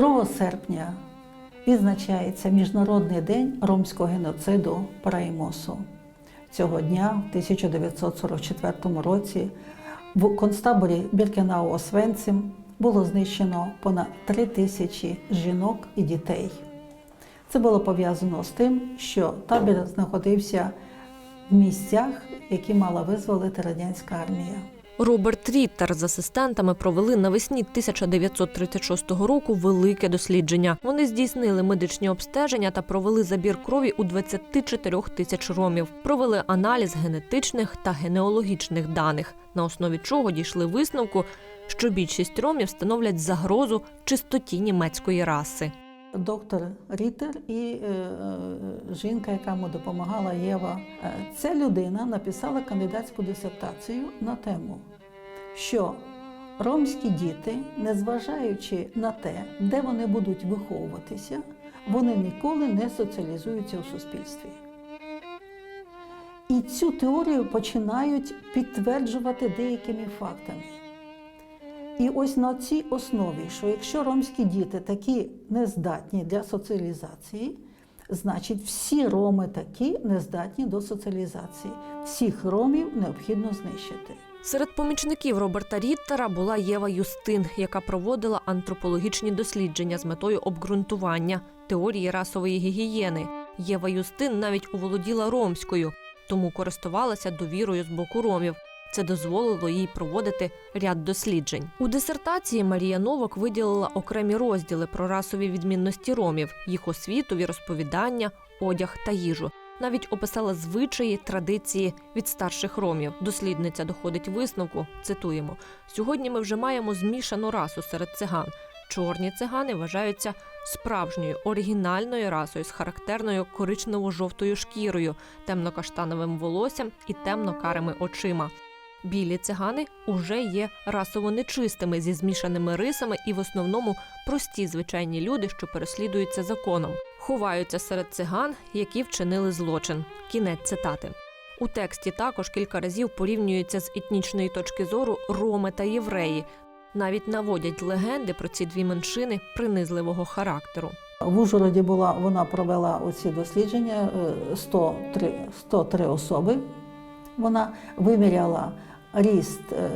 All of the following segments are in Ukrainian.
2 серпня відзначається Міжнародний день ромського геноциду Параїмосу. Цього дня, в 1944 році, в концтаборі Біркенау Освенцим було знищено понад 3 тисячі жінок і дітей. Це було пов'язано з тим, що табір знаходився в місцях, які мала визволити радянська армія. Роберт Ріттер з асистентами провели навесні 1936 року велике дослідження. Вони здійснили медичні обстеження та провели забір крові у 24 тисяч ромів. Провели аналіз генетичних та генеалогічних даних, на основі чого дійшли висновку, що більшість ромів становлять загрозу чистоті німецької раси. Доктор Рітер і е, е, жінка, яка йому допомагала Єва. Е, Ця людина написала кандидатську дисертацію на тему, що ромські діти, незважаючи на те, де вони будуть виховуватися, вони ніколи не соціалізуються у суспільстві. І цю теорію починають підтверджувати деякими фактами. І ось на цій основі, що якщо ромські діти такі нездатні для соціалізації, значить всі роми такі нездатні до соціалізації. Всіх ромів необхідно знищити. Серед помічників Роберта Ріттера була Єва Юстин, яка проводила антропологічні дослідження з метою обґрунтування теорії расової гігієни. Єва Юстин навіть уволоділа ромською, тому користувалася довірою з боку ромів. Це дозволило їй проводити ряд досліджень. У дисертації Марія Новак виділила окремі розділи про расові відмінності ромів, їх освіту, віросповідання, одяг та їжу. Навіть описала звичаї, традиції від старших ромів. Дослідниця доходить висновку. Цитуємо: сьогодні ми вже маємо змішану расу серед циган. Чорні цигани вважаються справжньою оригінальною расою з характерною коричнево-жовтою шкірою, темно-каштановим волоссям і темно-карими очима. Білі цигани уже є расово нечистими зі змішаними рисами і в основному прості звичайні люди, що переслідуються законом, ховаються серед циган, які вчинили злочин. Кінець цитати. У тексті також кілька разів порівнюються з етнічної точки зору роми та євреї. Навіть наводять легенди про ці дві меншини принизливого характеру. В Ужгороді була, вона провела оці дослідження е, 103, 103 особи. Вона виміряла ріст, е,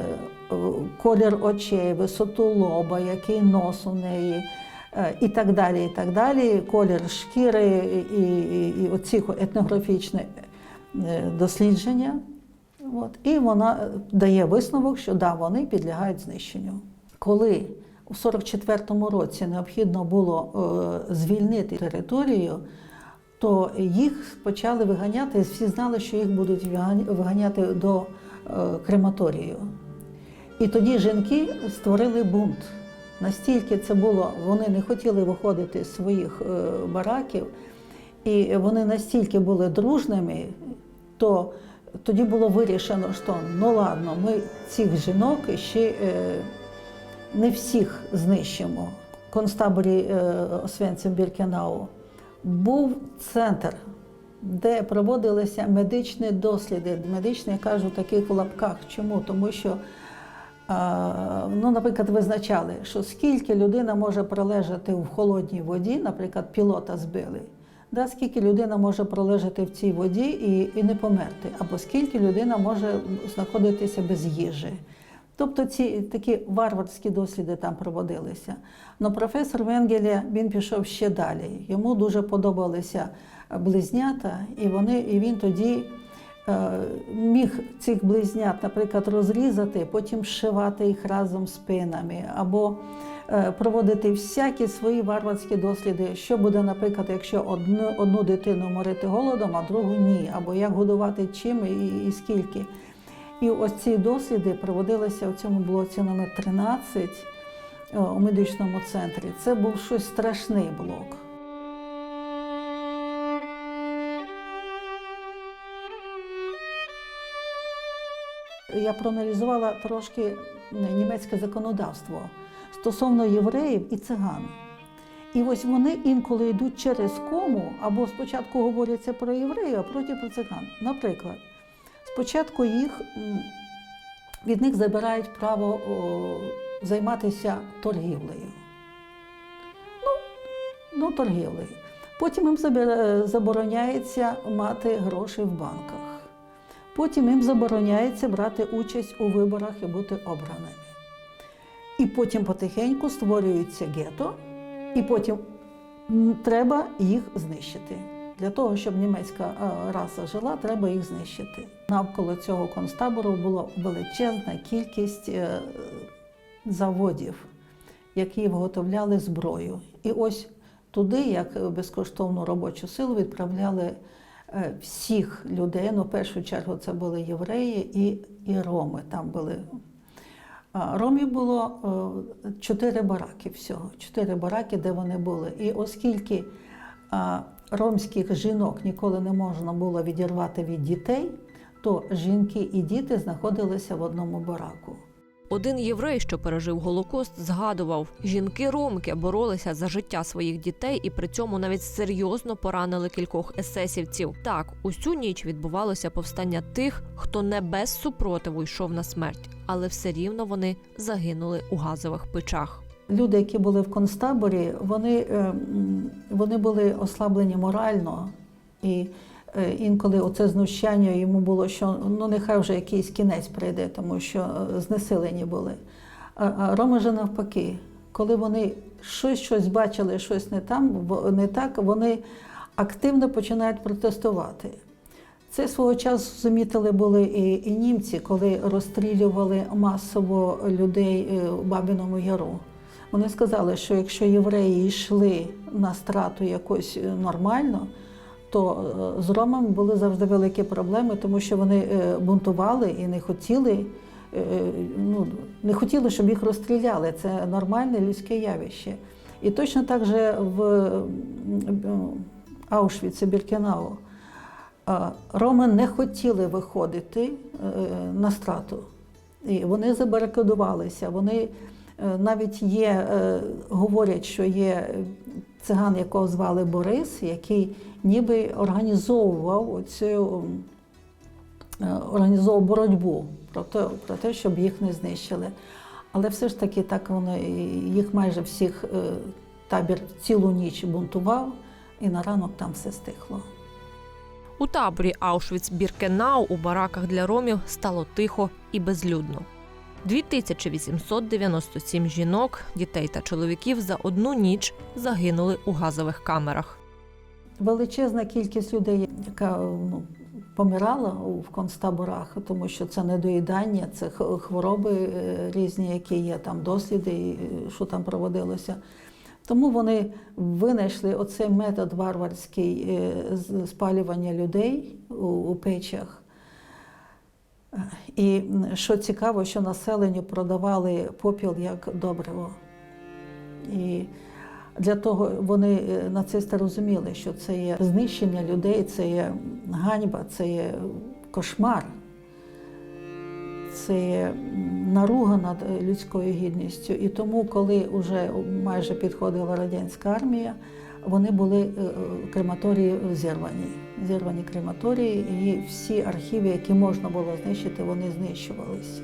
колір очей, висоту лоба, який нос у неї. Е, І так далі, і так далі, колір шкіри і, і, і оці етнографічні е, дослідження. От. І вона дає висновок, що да, вони підлягають знищенню. Коли у 44-му році необхідно було е, звільнити територію, то їх почали виганяти. Всі знали, що їх будуть виганяти до крематорію. І тоді жінки створили бунт. Настільки це було, вони не хотіли виходити з своїх е, бараків, і вони настільки були дружними, то тоді було вирішено, що ну ладно, ми цих жінок ще е, не всіх знищимо. Концтаборі е, Освенцим Біркенау був центр, де проводилися медичні досліди. Медичні я кажу таких в лапках. Чому? Тому що, ну, наприклад, визначали, що скільки людина може пролежати в холодній воді, наприклад, пілота збили. Да, скільки людина може пролежати в цій воді і, і не померти, або скільки людина може знаходитися без їжі. Тобто ці такі варварські досліди там проводилися. Но професор Венгеля він пішов ще далі. Йому дуже подобалися близнята, і вони, і він тоді міг цих близнят, наприклад, розрізати, потім зшивати їх разом з пинами, або е, проводити всякі свої варварські досліди, що буде, наприклад, якщо одну, одну дитину морити голодом, а другу ні, або як годувати чим і, і скільки. І ось ці досліди проводилися в цьому блоці номер 13 у медичному центрі. Це був щось страшний блок. Я проаналізувала трошки німецьке законодавство стосовно євреїв і циган. І ось вони інколи йдуть через кому, або спочатку говоряться про євреїв, а потім про циган. Наприклад, спочатку їх, від них забирають право о, займатися торгівлею. ну, торгівлею. Потім їм забороняється мати гроші в банках. Потім їм забороняється брати участь у виборах і бути обраними. І потім потихеньку створюється гетто, і потім треба їх знищити. Для того, щоб німецька е, раса жила, треба їх знищити. Навколо цього концтабору була величезна кількість е, заводів, які виготовляли зброю. І ось туди, як безкоштовну робочу силу, відправляли е, всіх людей. Ну, в першу чергу це були євреї і, і роми. Там були а, Ромів було е, чотири бараки всього, чотири бараки, де вони були. І оскільки ромських жінок ніколи не можна було відірвати від дітей, то жінки і діти знаходилися в одному бараку. Один єврей, що пережив голокост, згадував, жінки ромки боролися за життя своїх дітей і при цьому навіть серйозно поранили кількох есесівців. Так, усю ніч відбувалося повстання тих, хто не без супротиву йшов на смерть, але все рівно вони загинули у газових печах. Люди, які були в концтаборі, вони, е, вони були ослаблені морально. І інколи оце знущання йому було, що ну нехай вже якийсь кінець прийде, тому що е, знесилені були. А, а Роми же навпаки, коли вони щось щось бачили, щось не там, не так, вони активно починають протестувати. Це свого часу замітили були і, і німці, коли розстрілювали масово людей е, у Бабіному Яру. Вони сказали, що якщо євреї йшли на страту якось е, нормально, то е, з ромами були завжди великі проблеми, тому що вони е, бунтували і не хотіли, е, ну, не хотіли, щоб їх розстріляли. Це нормальне людське явище. І точно так же в Аушвіці, Біркенау. Роми не хотіли виходити на страту. І вони забарикадувалися. Вони навіть є, говорять, що є циган, якого звали Борис, який ніби організовував оцю е, організовував боротьбу про те, про те, щоб їх не знищили. Але все ж таки так вони їх майже всіх е, табір цілу ніч бунтував, і на ранок там все стихло. У таборі Аушвіц-Біркенау у бараках для ромів стало тихо і безлюдно. 2897 жінок, дітей та чоловіків за одну ніч загинули у газових камерах. Величезна кількість людей, яка ну, помирала в концтаборах, тому що це недоїдання, це хвороби е, різні, які є там досліди, е, що там проводилося. Тому вони винайшли оцей метод варварський е, спалювання людей у печах. І що цікаво, що населенню продавали попіл як добриво. І для того вони е, нацисти розуміли, що це є знищення людей, це є ганьба, це є кошмар, це є наруга над е, людською гідністю. І тому, коли вже майже підходила радянська армія, вони були е, е, крематорії зірвані. Зірвані крематорії, і всі архіви, які можна було знищити, вони знищувалися.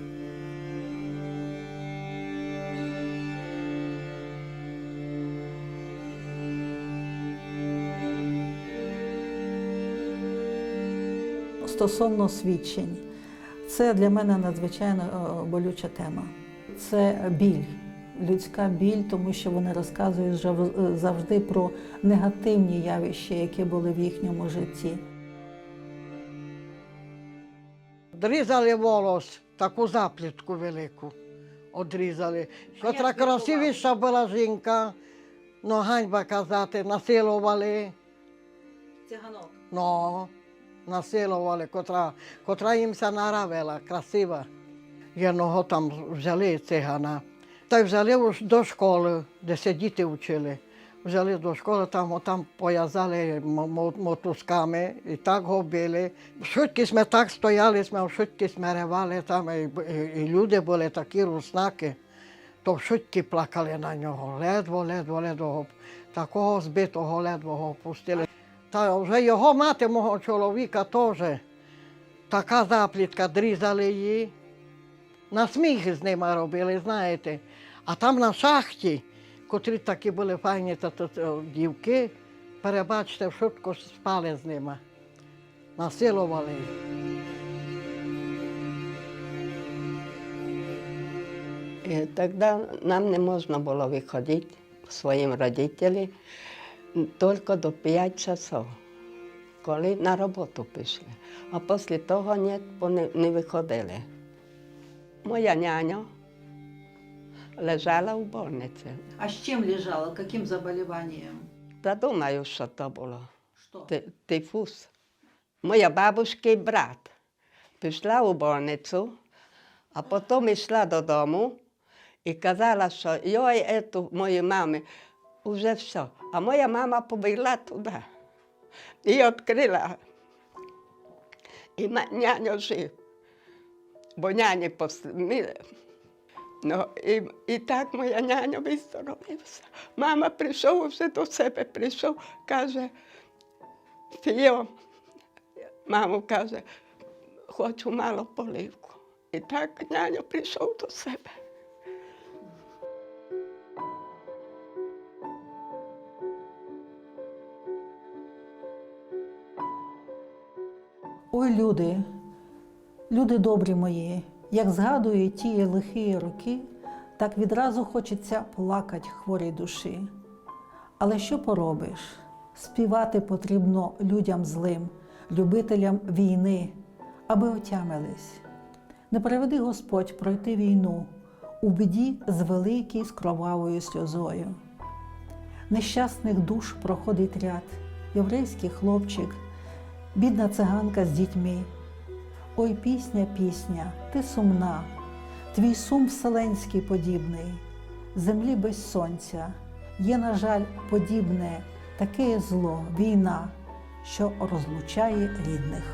Стосовно свідчень, це для мене надзвичайно е, болюча тема. Це біль, людська біль, тому що вони розказують завжди про негативні явища, які були в їхньому житті. Дрізали волос, таку заплітку велику. Одрізали. Котра красивіша була жінка, ну ганьба казати, насилували. Циганок. Ну, насилували, котра, котра їм ся наравила, красива. Єдного там взяли цигана. Та й взяли до школи, де се діти вчили. Взяли до школи, там, там пов'язали мо- мо- мотузками і так го били. Швидкі ми так стояли, ми швидкі ми ревали там, і, і, і люди були такі руснаки, то швидкі плакали на нього. Ледво, ледво, ледво. Такого збитого ледво го пустили. Та вже його мати, мого чоловіка, теж така заплітка, дрізали її. На сміх з ними робили, знаєте. А там на шахті котрі такі були файні, то, то, то дівки, перебачте, швидко спали з ними. Насилували. тогда нам не можно было выходить к своим родителям только до 5 часов, коли на роботу пішли. А після того ні, не виходили. Моя няня лежала у больниці. А з чим лежала? Яким заболіванням? Та думаю, що то було. Що? Ти- Тифус. Моя бабушка і брат пішла у больницю, а потім йшла додому і казала, що йой, ету моїй мамі, вже все. А моя мама побігла туди і відкрила. І няня жив. Бо няні посміли. Ну, і, і так моя няня виздоровилася. Мама прийшов вже до себе, прийшов, каже, Фіо, мамо каже, хочу мало поливку. І так няня прийшов до себе. Ой, люди, люди добрі мої, як згадую ті лихі роки, так відразу хочеться плакать хворій душі. Але що поробиш? Співати потрібно людям злим, любителям війни, аби отямились. Не приведи Господь пройти війну у біді з великій з кровавою сльозою. Нещасних душ проходить ряд, єврейський хлопчик, бідна циганка з дітьми. Ой, пісня, пісня, ти сумна, твій сум вселенський подібний, землі без сонця, є, на жаль, подібне, таке зло, війна, що розлучає рідних.